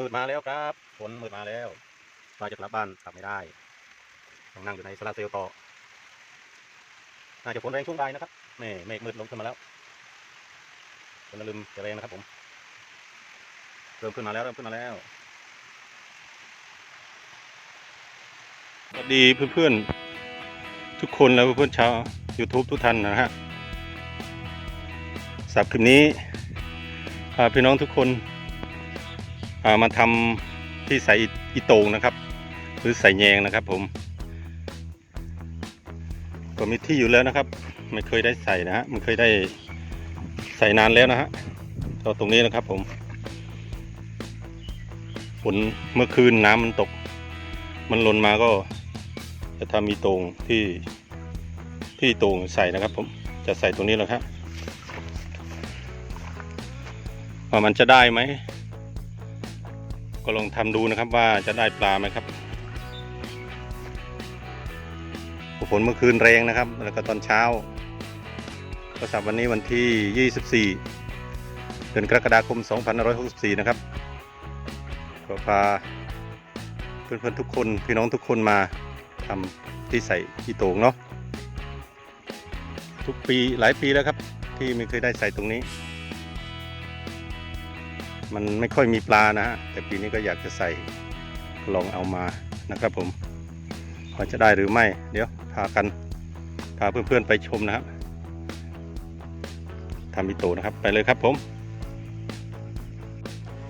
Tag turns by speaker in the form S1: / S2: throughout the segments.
S1: มืดมาแล้วครับฝนมืดมาแล้วเราจะกลับบ้านกลับไม่ได้ต้องนั่งอยู่ในโซลาเซลต่อน่าจจะฝนแรงช่วงบ่ายนะครับแม่เมฆมืดลงขึ้นมาแล้วฝนลืมจะแรงนะครับผม เริ่มขึ้นมาแล้วเริ่มขึ้นมาแล้วสวัสดีเพื่อนๆ ทุกคนแล้วเพื่อนๆชาว YouTube ทุกท่านนะฮะสับคลิปนี้พาพี่น้องทุกคน มาทำที่ใส่อีโตงนะครับ หรือใส่แยงนะครับ ผมก็มีที่อยู่แล้วนะครับ ไม่เคยได้ใส่นะฮะมันเคยได้ใส่นานแล้วนะฮะก็ตรงนี้นะครับ ผมฝนเมื่อคืนน้ำมันตก มันหล่นมาก็ จะทำมีโตงที่ที่โตงใส่นะครับ ผมจะใส่ตรงนี้แหละครับว่ามันจะได้ไหม ก็ลองทำดูนะครับว่าจะได้ปลาไหมครับฝนเมื่อคืนแรงนะครับ แล้วก็ตอนเช้าก็สับวันนี้วันที่ 24 เดือนกรกฎาคม 2564 นะครับก็พาเพื่อนๆทุกคนพี่น้องทุกคนมาทำที่ใส่ที่โตงเนาะทุกปีหลายปีแล้วครับที่ไม่เคยได้ใส่ตรงนี้ มันไม่ค่อยมีปลานะฮะแต่ปีนี้ก็อยากจะใส่ลองเอามานะครับผมว่าจะได้หรือไม่ เดี๋ยวพากันพาเพื่อนๆไปชมนะครับทำมิโตะนะครับไปเลยครับผม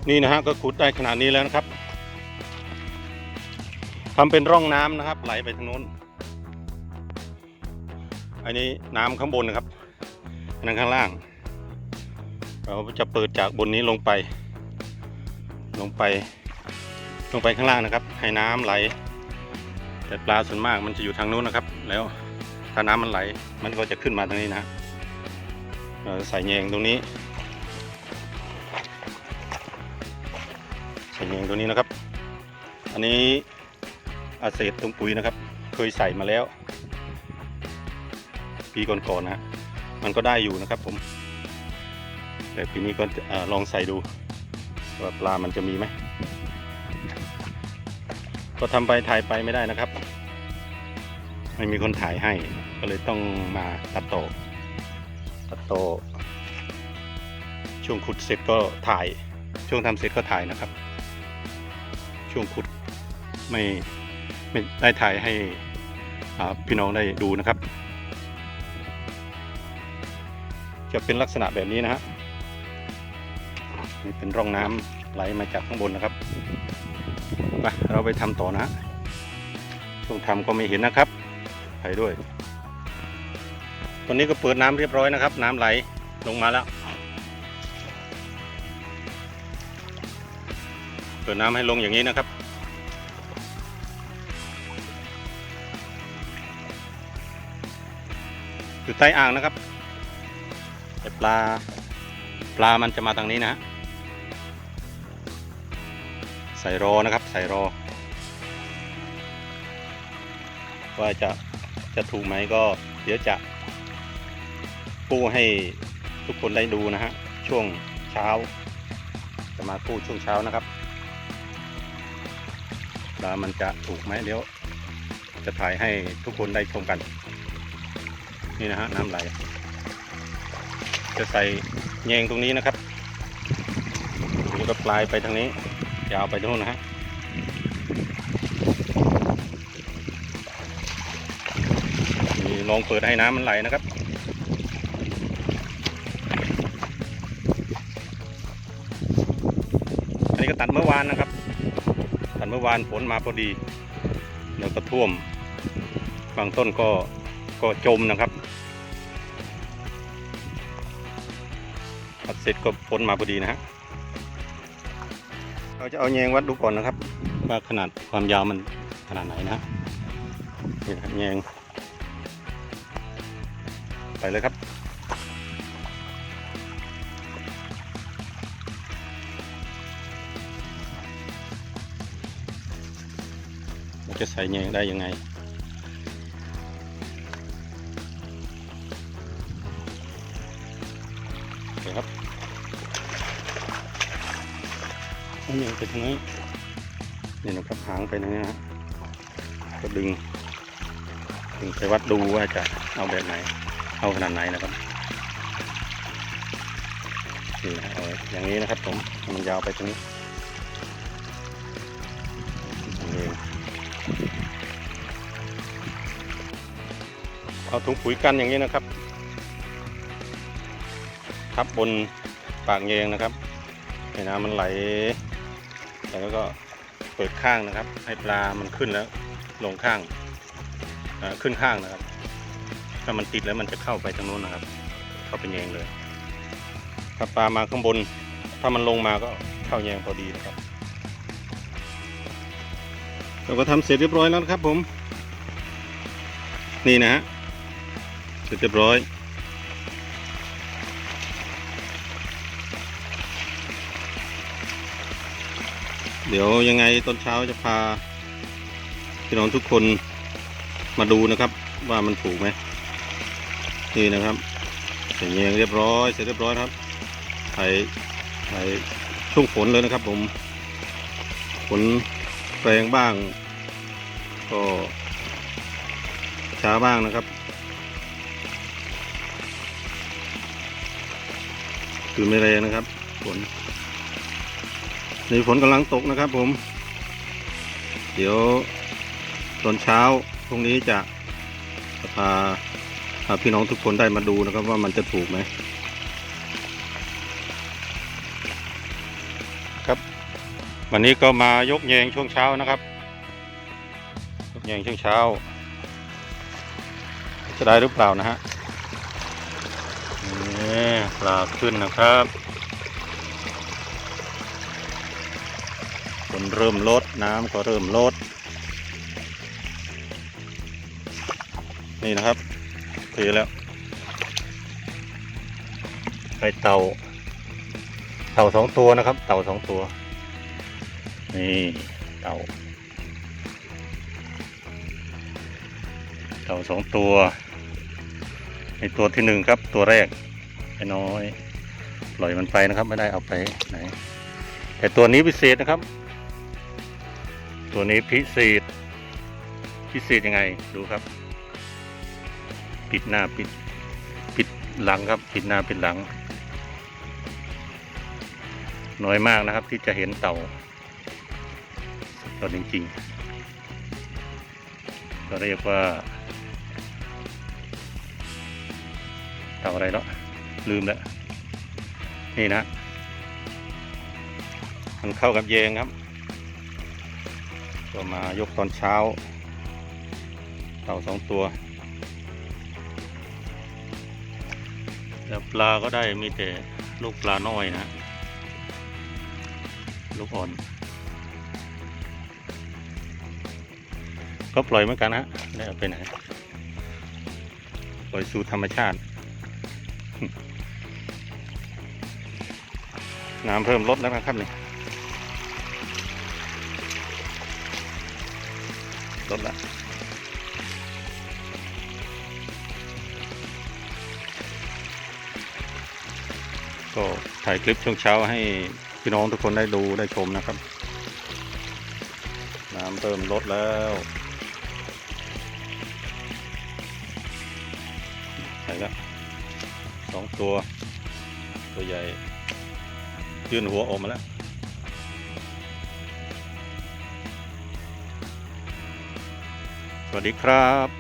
S1: นี่นะฮะก็ขุดได้ขนาดนี้แล้วนะครับทำเป็นร่องน้ำนะครับ ไหลไปทางโน้น อันนี้น้ำข้างบนนะครับอันนั้นข้างล่าง เราจะเปิดจากบนนี้ลงไป ลงไป ลงไปข้างล่างนะครับ ให้น้ำไหล แต่ปลาส่วนมากมันจะอยู่ทางนู้นนะครับ แล้วถ้าน้ำมันไหล มันก็จะขึ้นมาทางนี้นะเราใส่แยงตรงนี้ ใส่แยงตรงนี้นะครับ อันนี้อาเศษตรงปุ๋ยนะครับ เคยใส่มาแล้ว ปีก่อนๆนะฮะมันก็ได้อยู่นะครับผม แต่ปีนี้ก็ลองใส่ดู ว่าปลามันจะมีไหม ก็ทำไปถ่ายไปไม่ได้นะครับ ไม่มีคนถ่ายให้ ก็เลยต้องมาตัดต่อตัดต่อช่วงขุดเสร็จก็ถ่าย ช่วงทำเสร็จก็ถ่ายนะครับ ช่วงขุดไม่ไม่ได้ถ่ายให้พี่น้องได้ดูนะครับ จะเป็นลักษณะแบบนี้นะฮะ นี่เป็นร่องน้ำไหลมาจากข้างบนนะครับไปเราไปทำต่อนะช่วงทำก็ไม่เห็นนะครับไปด้วยตอนนี้ก็เปิดน้ำเรียบร้อยนะครับ น้ำไหลลงมาแล้ว เปิดน้ำให้ลงอย่างนี้นะครับอยู่ใต้อ่างนะครับแต่ปลาปลามันจะมาทางนี้นะฮะ ใส่รอนะครับ ใส่รอ ว่าจะจะถูกไหมก็เดี๋ยวจะกู้ให้ทุกคนได้ดูนะฮะ ช่วงเช้า จะมากู้ช่วงเช้านะครับปลามันจะถูกไหมเดี๋ยวจะถ่ายให้ทุกคนได้ชมกัน นี่นะฮะน้ำไหล จะใส่แยงตรงนี้นะครับแล้วก็ปลายไปทางนี้ ยาวไปตรงนู้นนะฮะนี่ลองเปิดให้น้ำมันไหลนะครับอันนี้ก็ตัดเมื่อวานนะครับ ตัดเมื่อวานฝนมาพอดีแล้วก็ท่วมบางต้นก็ก็จมนะครับตัดเสร็จก็พ้นมาพอดีนะฮะ เราจะเอาแยงวัดดูก่อนนะครับ ว่าขนาดความยาวมันขนาดไหนนะนี่นะครับแยงไปเลยครับเราจะใส่แยงได้ยังไงโอเคครับ เอาเหนียวไปทางนี้นี่นะครับหางไปทางนี้นะก็ดึงดึงไปวัดดูว่าจะเอาแบบไหน เอาขนาดไหนนะครับนี่นะเอาอย่างนี้นะครับผมมันยาวไปตรงนี้เองเอาถุงปุ๋ยกันอย่างนี้นะครับทับบนปากเยงนะครับให้น้ำมันไหล แล้วก็เปิดข้างนะครับ ให้ปลามันขึ้นแล้วลงข้างขึ้นข้างนะครับ ถ้ามันติดแล้วมันจะเข้าไปทางนู้นนะครับ เข้าไปแยงเลยถ้าปลามาข้างบน ถ้ามันลงมาก็เข้าแยงพอดีนะครับเราก็ทำเสร็จเรียบร้อยแล้วนะครับผม นี่นะฮะเสร็จเรียบร้อย เดี๋ยวยังไงตอนเช้าจะพาพี่น้องทุกคนมาดูนะครับว่ามันถูกไหมนี่นะครับเสร็จเรียงเรียบร้อยเสร็จเรียบร้อยครับไถไถช่วงฝนเลยนะครับ ผมฝนแรงบ้าง ก็ช้าบ้างนะครับคือไม่แรงนะครับฝน นี่ฝนกำลังตกนะครับผม เดี๋ยวตอนเช้าพรุ่งนี้จะพาพาพี่น้องทุกคนได้มาดูนะครับว่ามันจะถูกไหมครับ วันนี้ก็มายกแยงช่วงเช้านะครับยกแยงช่วงเช้า จะได้หรือเปล่านะฮะนี่ปลาขึ้นนะครับ นเริ่มลดน้ำก็เริ่มลด นี่นะครับเทแล้วไปเต่า เต่าสองตัวนะครับ เต่าสองตัว นี่เต่า เต่าสองตัวในตัวที่หนึ่งครับตัวแรกไอ้น้อย ปล่อยมันไปนะครับ ไม่ได้เอาไปไหนแต่ตัวนี้พิเศษนะครับ ตัวนี้พิเศษ พิเศษยังไงดูครับ ปิดหน้าปิดปิดหลังครับ ปิดหน้าปิดหลัง น้อยมากนะครับที่จะเห็นเต่าตัวจริงๆก็เรียกว่า เต่าอะไรเนาะลืมแล้วนี่นะ มันเข้ากับเยงครับ ก็มายกตอนเช้า เต่าสองตัว แล้วปลาก็ได้มีแต่ลูกปลาน้อยนะ ลูกอ่อน ก็ปล่อยเหมือนกันนะได้เอาไปไหน ปล่อยสู่ธรรมชาติ น้ำเพิ่มลดแล้วนะครับนี่ ลดละก็ถ่ายคลิปช่วงเช้าให้พี่น้องทุกคนได้ดูได้ชมนะครับ น้ำเริ่มลดแล้วใส่ละสองตัว ตัวใหญ่ยื่นหัวออกมาแล้ว สวัสดีครับ